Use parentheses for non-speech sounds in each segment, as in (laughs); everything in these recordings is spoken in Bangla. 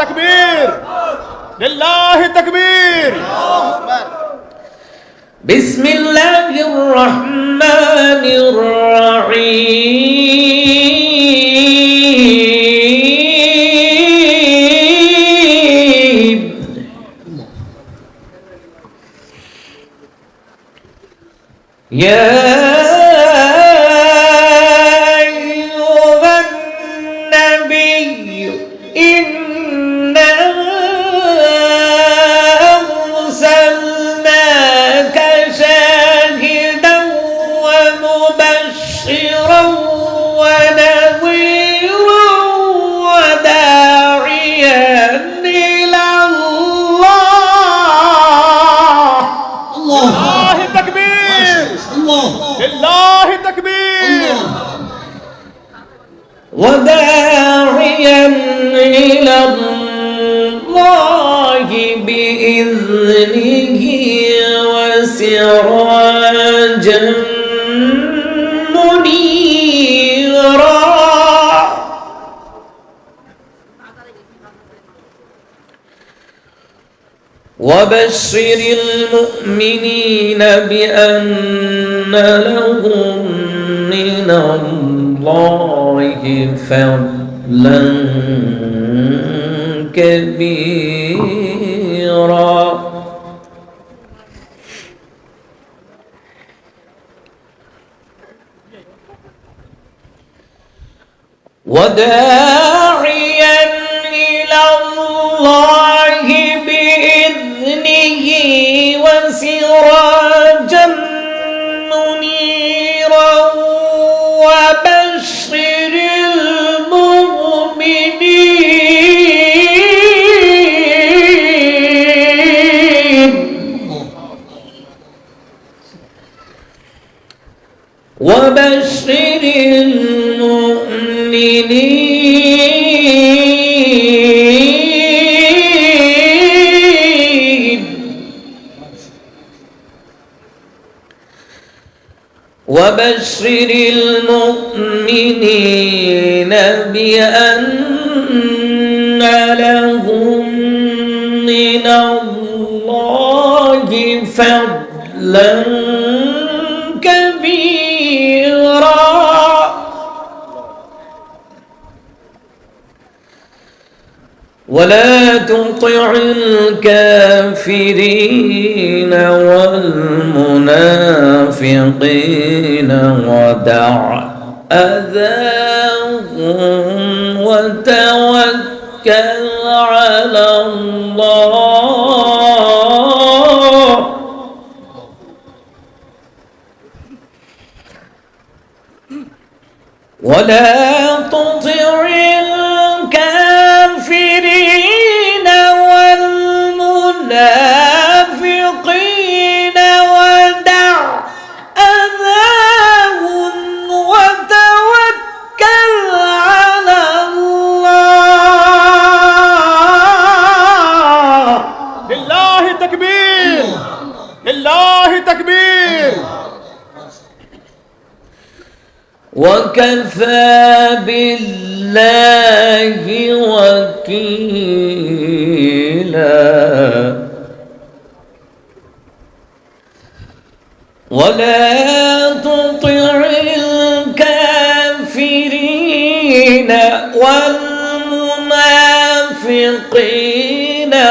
لله تكبير لله تكبير بسم الله الرحمن الرحيم. يا لله تكبير وداعيا إلى الله بإذنه وسراجا. وبشر المؤمنين بأن لهم من الله فضلا كبيرا وداعيا وبشر المؤمنين. وبشر المؤمنين بأن لهم من الله فضلا تطع الكافرين والمنافقين ودع أذاهم وتوكل على الله. ولا بالله وكيلا. ولا تطع الكافرين والمنافقين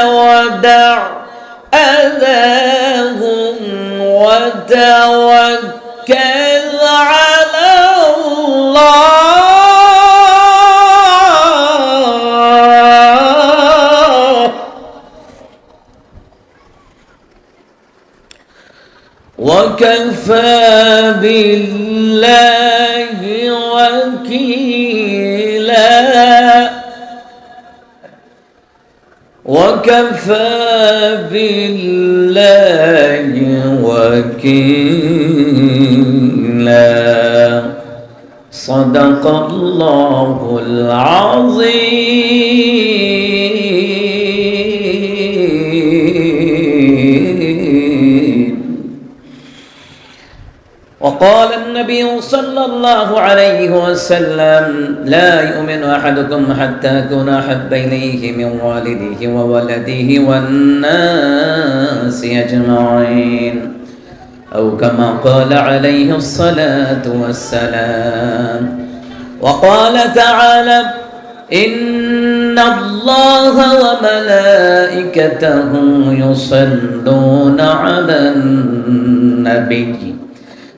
ودع أذاهم وتوكل. وكفى بالله وكيلا. وكفى بالله وكيلا. صدق الله العظيم. وقال النبي صلى الله عليه وسلم لا يؤمن أحدكم حتى أكون أحب إليه من والده وولده والناس أجمعين. أو كما قال عليه الصلاة والسلام. وقال تعالى إن الله وملائكته يصلون على النبي.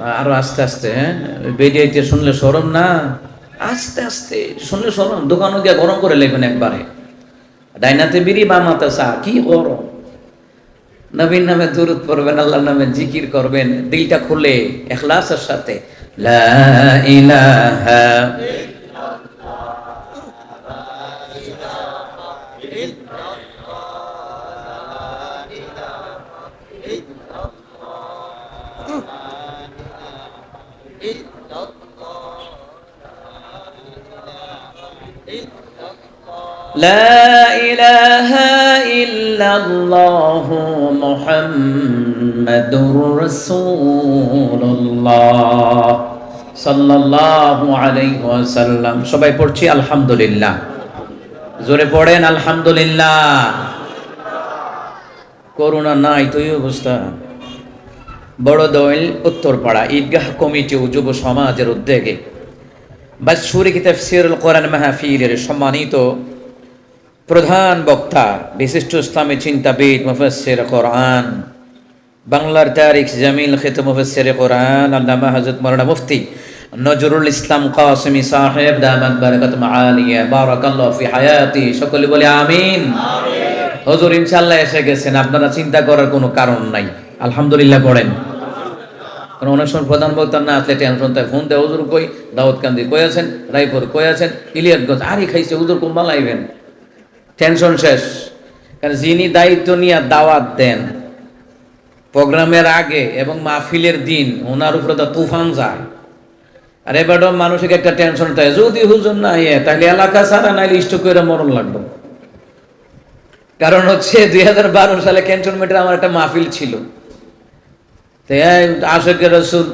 আরও আস্তে আস্তে হ্যাঁ? বেরিয়ে শুনলে সরম না? আস্তে আস্তে, শুনলে সরম। দোকানও গিয়ে গরম করে লেবেন একবারে। ডাইনাতে বিড়ি বামাতে চা, কি গরম। নবীন নামে দূরত পড়বেন আল্লাহ নামে জিকির করবেন, দিলটা খুলে, এখলাসের সাথে। লা ইলাহা لا إله إلا الله محمد رسول الله صلى الله عليه وسلم সবাই পড়ছি আলহামদুলিল্লাহ জোরে পড়েন আলহামদুলিল্লাহ করোনা নাই তুই অবস্থা বড় দইল উত্তরপাড়া ঈদগাহ কমিটি ও যুব সমাজের উদ্যোগে বাৎসরিক তফসিরুল কোরআন মাহফিলের সম্মানিত প্রধান বক্তা বিশিষ্ট ইসলামী চিন্তাবিদ মুফাসসির কোরআন বাংলার তারিখ জামিল খেত মুফাসসির কোরআন আল্লামা হযরত মাওলানা মুফতি নজরুল ইসলাম কাসিমি সাহেব দামাত বারাকাত মাআলিয়া বারাকাল্লাহু ফি হায়াতি সকলে বলে আমিন। হুজুর ইনশাআল্লাহ এসে গেছেন আপনারা চিন্তা করার কোনো কারণ নাই। আলহামদুলিল্লাহ পড়েন। কারণ অনেক সময় প্রধান বক্তা না আসলে টেনশন তাই ফোন দেয় হুজুর কই দাউদকান্দি কই আছেন রায়পুর কই আছেন ইলিয়াতগঞ্জ আরে খাইছে হুজুর কুম্বাল আইবেন? টেনশন শেষ। কারণ যিনি দায়িত্ব নিয়ে দাওয়াত দেন, প্রোগ্রামের আগে এবং মাহফিলের দিন, ওনার উপরে তো তুফান যায়। আর এবারও মানুষকে একটা টেনশন থাকে। যদি হুজুর না ইয়ে তাহলে এলাকা সারা নাইলে ইষ্ট করে মরণ লাগবে। কারণ হচ্ছে দুই হাজার বারো সালে ক্যান্টনমেন্টের আমার একটা মাহফিল ছিল। তো আশেকের রসুল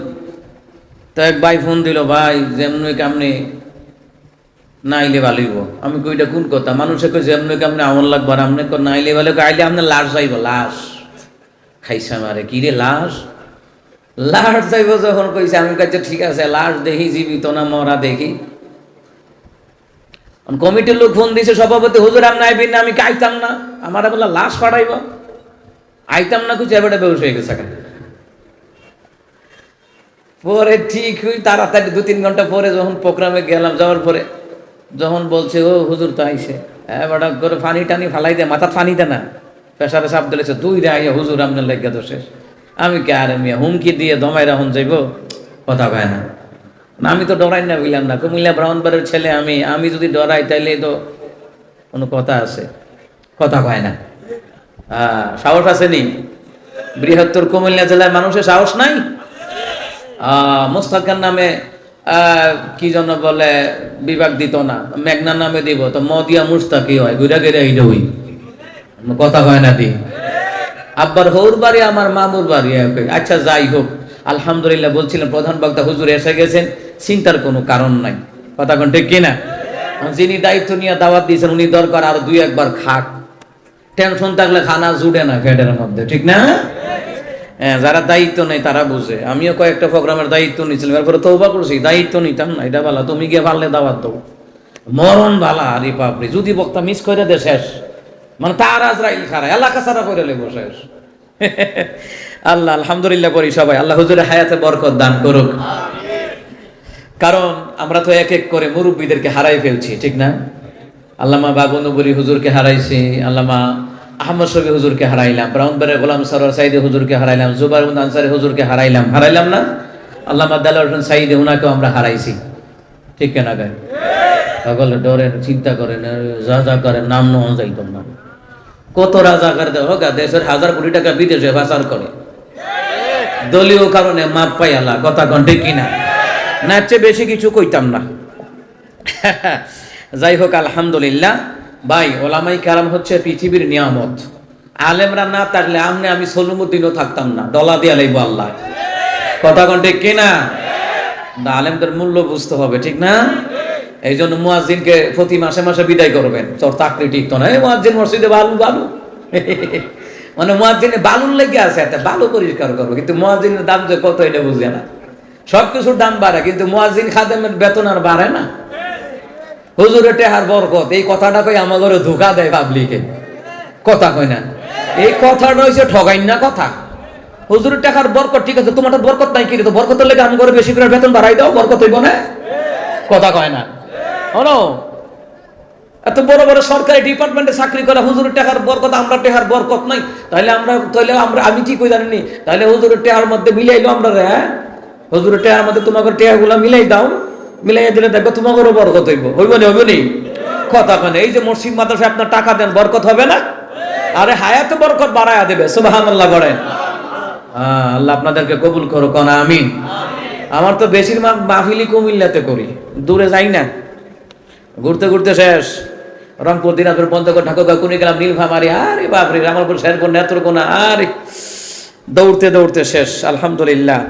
তো এক ভাই ফোন দিল, ভাই যেমনি কেমনি না আইলে ভালোইব আমি কইটা কোন কথা? মানুষে কই যেমনি কেমনি আমল লাগবো আর কই না আইলে ভালো আইলে আপনি লাশ যাইব, লাশ। খাইছে আমারে, কি রে লাশ? লাশ যাইব যখন কইছে, আমি কাছে ঠিক আছে, লাশ দেখি, জীবিত না মরা দেখি। কমিটির লোক ফোন দিছে, সভাপতি, হুজুর, আপনি আইবেন না, আমি কি আইতাম না? আমার বললা, লাশ ফাড়াইব আইতাম না কুচি এবারে বেউস হয়ে গেছে। পরে ঠিক হই, তাড়াতাড়ি দু তিন ঘণ্টা পরে যখন প্রোগ্রামে গেলাম, যাওয়ার পরে যখন বলছে, ও হুজুর, তো আইসে। এবার করে পানি টানি ফালাই দে, মাথা পানি দে না। পেশারে সাপ দিলেছে, দুই রে আইয়া হুজুর, আপনার লেগে তো শেষ। আমি কে আর মিয়া, হুমকি দিয়ে দমাই রাখুন যাইব? কথা কয় না। আমি তো ডরাই না বুঝলাম না। কুমিল্লা ব্রাহ্মণবাড়ির ছেলে আমি আমি যদি ডরাই, তাইলে তো কোনো কথা আছে। কথা কয় না। হ্যাঁ সাহস আছে নি? বৃহত্তর কুমিল্লা জেলায় মানুষের সাহস নাই? মোস্তাকার নামে কি জন্য বলে, বিভাগ দিত না। মেঘনা নামে দিব, তো মদিয়া মুস্তাকি হয়? ঘুরে ঘুরে এইটা হই কথা কয় না দি? আব্বার হৌর বাড়ি, আমার মামুর বাড়ি আচ্ছা যাই হোক। আলহামদুলিল্লাহ বলছিলেন প্রধান বক্তা, হুজুর এসে গেছেন, চিন্তার কোনো কারণ নাই। কথা কোন ঠিক কিনা? যিনি দায়িত্ব নিয়ে দাওয়াত দিয়েছেন, উনি দরকার আর দুই একবার খাক। টেনশন থাকলে খানা জুড়ে না পেটের মধ্যে, ঠিক না? হ্যাঁ যারা দায়িত্ব নেই তারা বুঝে। আমিও কয়েকটা প্রোগ্রামের দায়িত্ব নিয়েছিলাম, এরপরে তৌবা করছি। দায়িত্ব নিতাম না, এটা ভালো তুমি গিয়ে পারলে দাওয়াত দেবো মরণ বালা, আরে বাপরে। যদি বক্তা মিস করে দে শেষ। মানে তার আজরাইল খারা এলাকা সারা করে লেবো শেষ। (laughs) আল্লাহ, আলহামদুলিল্লাহ করি সবাই। আল্লাহ হুজুরের হায়াতে বরকত দান করুক। কারণ আমরা তো এক এক করে মুরব্বীদেরকে হারাই ফেলছি, ঠিক না? আল্লামা বাবু নবুরি হুজুরকে হারাইছি, আল্লামা আহমদ শফি হুজুরকে হারাইলাম ব্রাউনবারের গোলাম সরোয়ার সাইদে হুজুরকে হারাইলাম, জুবাইর আনসারি হুজুরকে হারাইলাম হারাইলাম না? আল্লামা হোসেন সাইদে, উনাকেও আমরা হারাইছি। ঠিক কেনা গায়ে সকলে ডরেন চিন্তা করেন, যা যা করেন, নাম নেওয়া যাইতাম না। কত রাজাকার হোক দেশের হাজার কোটি টাকা বিদেশে পাচার করে। দলীয় কারণে মাপ পাই আল্লাহ, কথা কন্টে কিনা? না চেয়ে বেশি কিছু কইতাম না। (laughs) যাই হোক, আলহামদুলিল্লাহ ভাই ওলামাই কারাম হচ্ছে পৃথিবীর নিয়ামত। আলেমরা না থাকলে আমনে আমি সলুমুদ্দিনও থাকতাম না। ডলা দিয়া লাইব আল্লাহ। কথা কন্টে কিনা না, আলেমদের মূল্য বুঝতে হবে ঠিক না? এই জন্য মুয়াজ্জিনকে প্রতি মাসে মাসে বিদায় করবেন। তোর চাকরি ঠিক তো না? এই মুয়াজ্জিন মসজিদে বালু বালু। (laughs) মানে মুয়াজ্জিনে বালুর লেগে আছে এত বালু পরিষ্কার করব। কিন্তু মুয়াজ্জিনের দাম যে কত এটা বুঝে না। সব কিছুর দাম বাড়ে কিন্তু মুয়াজ্জিন খাদেমের বেতন আর বাড়ে না। হুজুরে টেহার বরকত। এই কথাটা কই আমার ঘরে ধোকা দেয় পাবলিকে? কথা কয় না। এই কথাটা হইছে ঠগাইন না কথা। হুজুরের টাকার বরকত, ঠিক আছে, তোমার বরকত নাই কি রে? তো বরকতের লেগে আমি করে বেশি করে বেতন বাড়াই দাও, বরকত হইব না? কথা কয় না। হলো এত বড় বড় সরকারি ডিপার্টমেন্টে চাকরি করা হুজুরের টাকার বরকত, আমরা টেহার বরকত নাই। তাহলে আমরা তাহলে আমরা, আমি কি কই জানি তাহলে হুজুরের টেহার মধ্যে মিলাইলো আমরা রে হ্যাঁ? হুজুরের টেহার মধ্যে তোমাকে টেহাগুলা মিলাই দাও। মিলাইয়া দিলে দেখো তোমাকেও বরকত হইব। হইব না হইব নি? কথা কেন এই যে মসজিদ মাদ্রাসায় আপনার টাকা দেন বরকত হবে না? আরে হায়াতে বরকত বাড়ায়া দেবে সুবহানাল্লাহ বলেন। হ্যাঁ, আল্লাহ আপনাদেরকে কবুল করো কোন আমিন। আমার তো বেশিরভাগ মাহফিলি কুমিল্লাতে করি দূরে যাই না। ঘুরতে ঘুরতে শেষ। রংপুর দিনাজপুর পঞ্চগড় ঠাকুরগা কুনি গেলাম নীলফামারি আরে বাপরে রামারপুর শেরপুর নেত্রকোনা আরে। দৌড়তে দৌড়তে শেষ আলহামদুলিল্লাহ।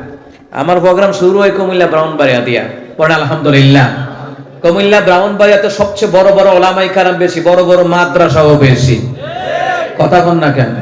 আমার প্রোগ্রাম শুরু হয় কুমিল্লা ব্রাউন ব্রাউনবাড়িয়া দিয়া। পড়ে, আলহামদুলিল্লাহ। কুমিল্লা ব্রাউনবাড়িয়া তো সবচেয়ে বড় বড় ওলামাই কারাম বেশি, বড় বড় মাদ্রাসাও বেশি। কথা কন না কেন?